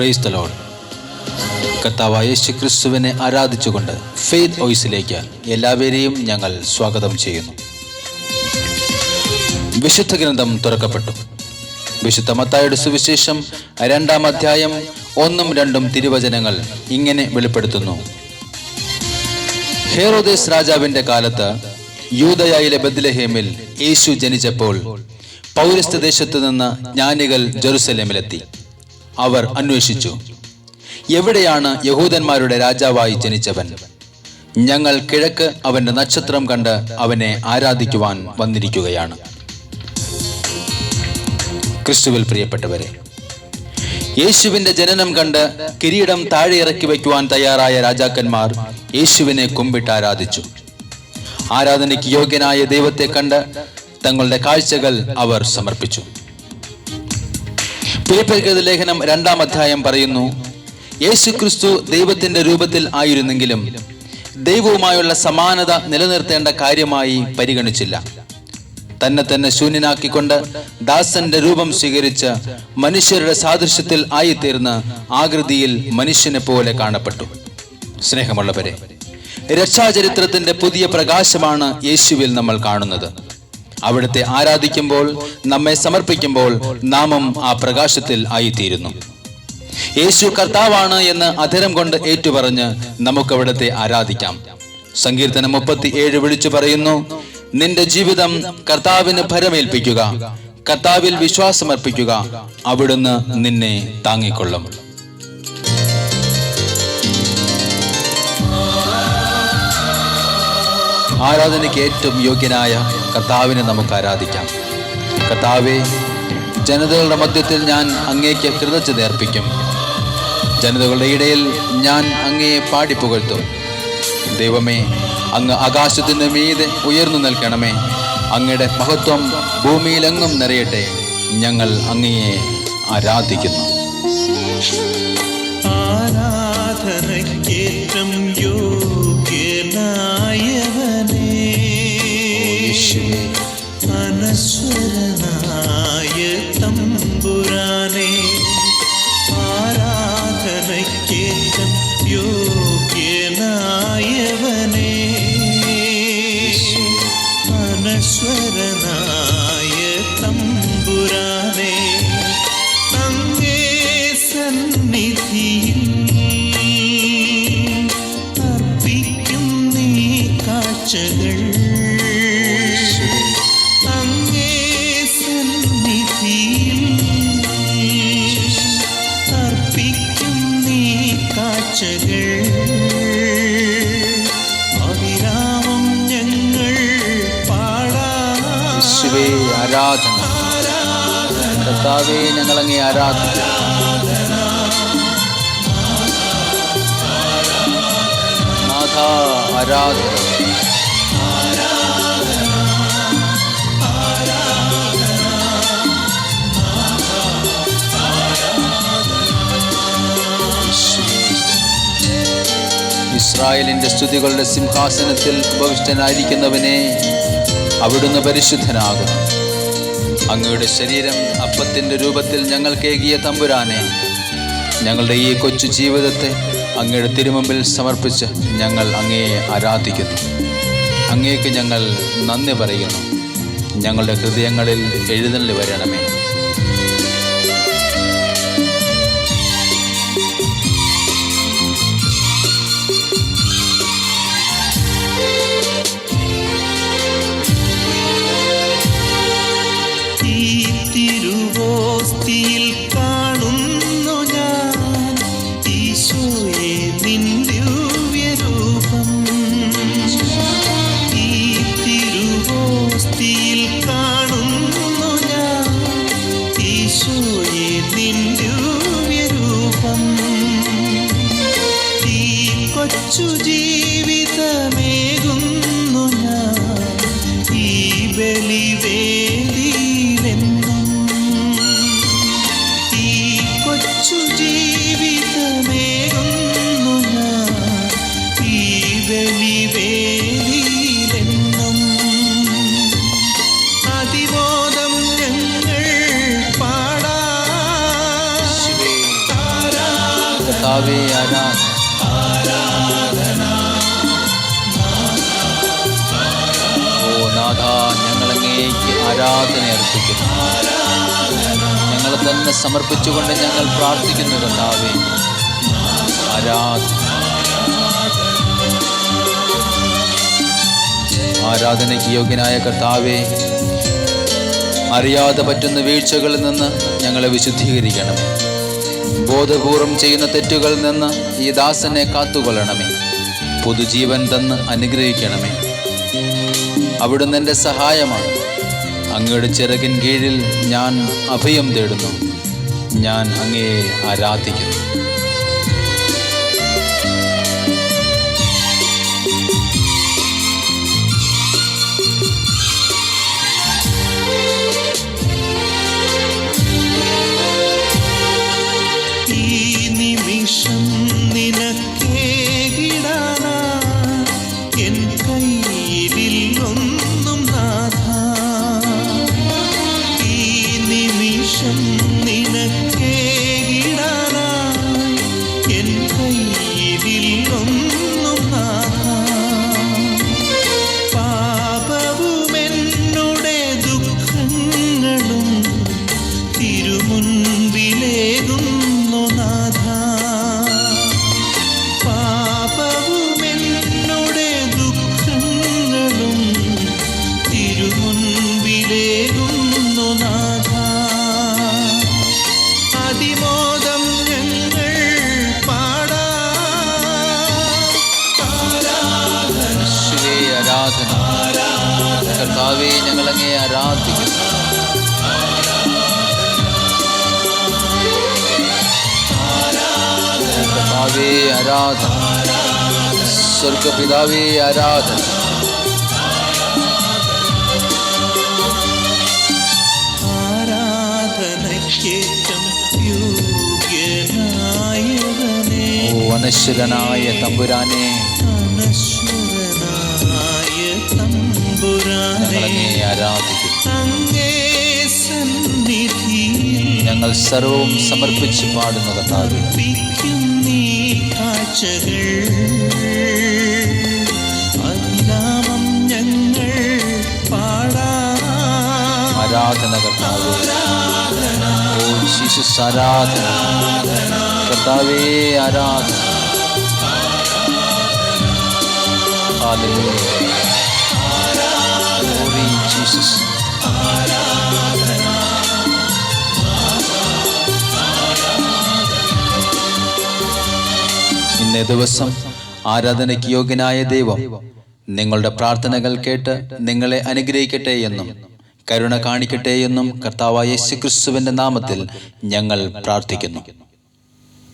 Praise Lord കർത്താവായ യേശു ക്രിസ്തുവിനെ ആരാധിച്ചുകൊണ്ട് faith ഓയിസിലേക്ക് എല്ലാവരെയും ഞങ്ങൾ സ്വാഗതം ചെയ്യുന്നു. വിശുദ്ധ ഗ്രന്ഥം തുറക്കപ്പെട്ടു. വിശുദ്ധ മത്തായുടെ സുവിശേഷം രണ്ടാം അധ്യായം ഒന്നും രണ്ടും തിരുവചനങ്ങൾ ഇങ്ങനെ വെളിപ്പെടുത്തുന്നു. ഹേറോദേസ് രാജാവിന്റെ കാലത്ത് യൂതയായിലെ ബദ്ലഹേമിൽ യേശു ജനിച്ചപ്പോൾ പൗരസ്ത്യ ദേശത്തു നിന്ന് ജ്ഞാനികൾ ജെറുസലേമിലെത്തി. അവർ അന്വേഷിച്ചു. എവിടെയാണ് യഹൂദന്മാരുടെ രാജാവായി ജനിച്ചവൻ? ഞങ്ങൾ കിഴക്ക് അവന്റെ നക്ഷത്രം കണ്ട് അവനെ ആരാധിക്കുവാൻ വന്നിരിക്കുകയാണ്. ക്രിസ്തുവിൽ പ്രിയപ്പെട്ടവരെ യേശുവിന്റെ ജനനം കണ്ട് കിരീടം താഴെ ഇറക്കി വയ്ക്കുവാൻ തയ്യാറായ രാജാക്കന്മാർ യേശുവിനെ കുമ്പിട്ട് ആരാധിച്ചു. ആരാധനയ്ക്ക് യോഗ്യനായ ദൈവത്തെ കണ്ട് തങ്ങളുടെ കാഴ്ചകൾ അവർ സമർപ്പിച്ചു. ഫിലിപ്പിയർക്കെഴുതിയ ലേഖനം രണ്ടാം അധ്യായം പറയുന്നു യേശു ക്രിസ്തു ദൈവത്തിന്റെ രൂപത്തിൽ ആയിരുന്നെങ്കിലും ദൈവവുമായുള്ള സമാനത നിലനിർത്തേണ്ട കാര്യമായി പരിഗണിച്ചില്ല. തന്നെ തന്നെ ശൂന്യനാക്കിക്കൊണ്ട് ദാസന്റെ രൂപം സ്വീകരിച്ച് മനുഷ്യരുടെ സാദൃശ്യത്തിൽ ആയിത്തീർന്ന് ആകൃതിയിൽ മനുഷ്യനെ പോലെ കാണപ്പെട്ടു. സ്നേഹമുള്ളവരെ രക്ഷാചരിത്രത്തിന്റെ പുതിയ പ്രകാശമാണ് യേശുവിൽ നമ്മൾ കാണുന്നത്. അവിടുത്തെ ആരാധിക്കുമ്പോൾ നമ്മെ സമർപ്പിക്കുമ്പോൾ നാമം ആ പ്രകാശത്തിൽ ആയിത്തീരുന്നു. യേശു കർത്താവാണ് എന്ന് അധരം കൊണ്ട് ഏറ്റുപറഞ്ഞ് നമുക്ക് അവിടുത്തെ ആരാധിക്കാം. സങ്കീർത്തനം മുപ്പത്തി ഏഴ് വിളിച്ചു പറയുന്നു നിന്റെ ജീവിതം കർത്താവിന് ഭരമേൽപ്പിക്കുക കർത്താവിൽ വിശ്വാസമർപ്പിക്കുക അവിടുന്ന് നിന്നെ താങ്ങിക്കൊള്ളും. ആരാധനയ്ക്ക് ഏറ്റവും യോഗ്യനായ കർത്താവിനെ നമുക്ക് ആരാധിക്കാം. കർത്താവെ ജനതകളുടെ മധ്യത്തിൽ ഞാൻ അങ്ങേക്ക് കൃതജ്ഞത അർപ്പിക്കും. ജനതകളുടെ ഇടയിൽ ഞാൻ അങ്ങയെ പാടിപ്പുകഴ്ത്തും ദൈവമേ അങ്ങ് ആകാശത്തിന് മീതെ ഉയർന്നു നിൽക്കണമേ. അങ്ങയുടെ മഹത്വം ഭൂമിയിലെങ്ങും നിറയട്ടെ. ഞങ്ങൾ അങ്ങയെ ആരാധിക്കുന്നു. ആരാധനയ്ക്കേറ്റം യോഗ്യനായവനേ യേശുവേ ആരാധന. കർത്താവേ ഞങ്ങൾ ആരാധിക്കുന്നു ആരാധിക്കും. നാഥ ആരാധന. ഇസ്രായേലിന്റെ സ്തുതികളുടെ സിംഹാസനത്തിൽ ഉപവിഷ്ടനായിരിക്കുന്നവനെ അവിടുന്ന് പരിശുദ്ധനാകുന്നു. അങ്ങയുടെ ശരീരം അപ്പത്തിന്റെ രൂപത്തിൽ ഞങ്ങൾക്കേകിയ തമ്പുരാനെ. ഞങ്ങളുടെ ഈ കൊച്ചു ജീവിതത്തെ അങ്ങയുടെ തിരുമുമ്പിൽ സമർപ്പിച്ച് ഞങ്ങൾ അങ്ങയെ ആരാധിക്കുന്നു. അങ്ങേക്ക് ഞങ്ങൾ നന്ദി പറയുന്നു. ഞങ്ങളുടെ ഹൃദയങ്ങളിൽ എഴുന്നള്ളി വരണമേ. കൊച്ചു ജീവിതമേകുന്നു ഞാൻ. ഈ ബലിവേദിയിലെന്നും ഈ കൊച്ചു ജീവിതമേകുന്നു ഞാൻ. ഈ ബലിവേദിയിലെന്നും അതിബോധം ഞങ്ങൾ പാടാ. യേശുവേ ഓ ആരാധന അർപ്പിക്കുന്നു. ഞങ്ങൾ തന്നെ സമർപ്പിച്ചുകൊണ്ട് ഞങ്ങൾ പ്രാർത്ഥിക്കുന്നു കർത്താവേ. ആരാധന. ആരാധനയ്ക്ക് യോഗ്യനായ കർത്താവേ അറിയാതെ പറ്റുന്ന വീഴ്ചകളിൽ നിന്ന് ഞങ്ങളെ വിശുദ്ധീകരിക്കണമേ. ബോധപൂർവം ചെയ്യുന്ന തെറ്റുകളിൽ നിന്ന് ഈ ദാസനെ കാത്തുകൊള്ളണമേ. പുതുജീവൻ തന്ന് അനുഗ്രഹിക്കണമേ. അവിടുന്ന് എന്റെ സഹായമാണ്. അങ്ങയുടെ ചിറകിൻ കീഴിൽ ഞാൻ അഭയം തേടുന്നു. ഞാൻ അങ്ങയെ ആരാധിക്കുന്നു. ഞങ്ങളങ്ങയെ ആരാധിക്കുന്നു. കർത്താവേ ആരാധന. സ്വർഗപിതാവേ ആരാധന. ഓ അനശ്വരനായ തമ്പുരാനെ. ഞങ്ങൾ സർവവും സമർപ്പിച്ച് പാടുന്ന കർത്താവേ ആരാധന കർത്താവേ. ഓ ജീസസ് ആരാധന. കർത്താവേ ആരാധന. Hallelujah. ഇന്നേ ദിവസം ആരാധനയ്ക്ക് യോഗ്യനായ ദൈവം നിങ്ങളുടെ പ്രാർത്ഥനകൾ കേട്ട് നിങ്ങളെ അനുഗ്രഹിക്കട്ടെ എന്നും കരുണ കാണിക്കട്ടെ എന്നും കർത്താവായ ശ്രീ ക്രിസ്തുവിന്റെ നാമത്തിൽ ഞങ്ങൾ പ്രാർത്ഥിക്കുന്നു.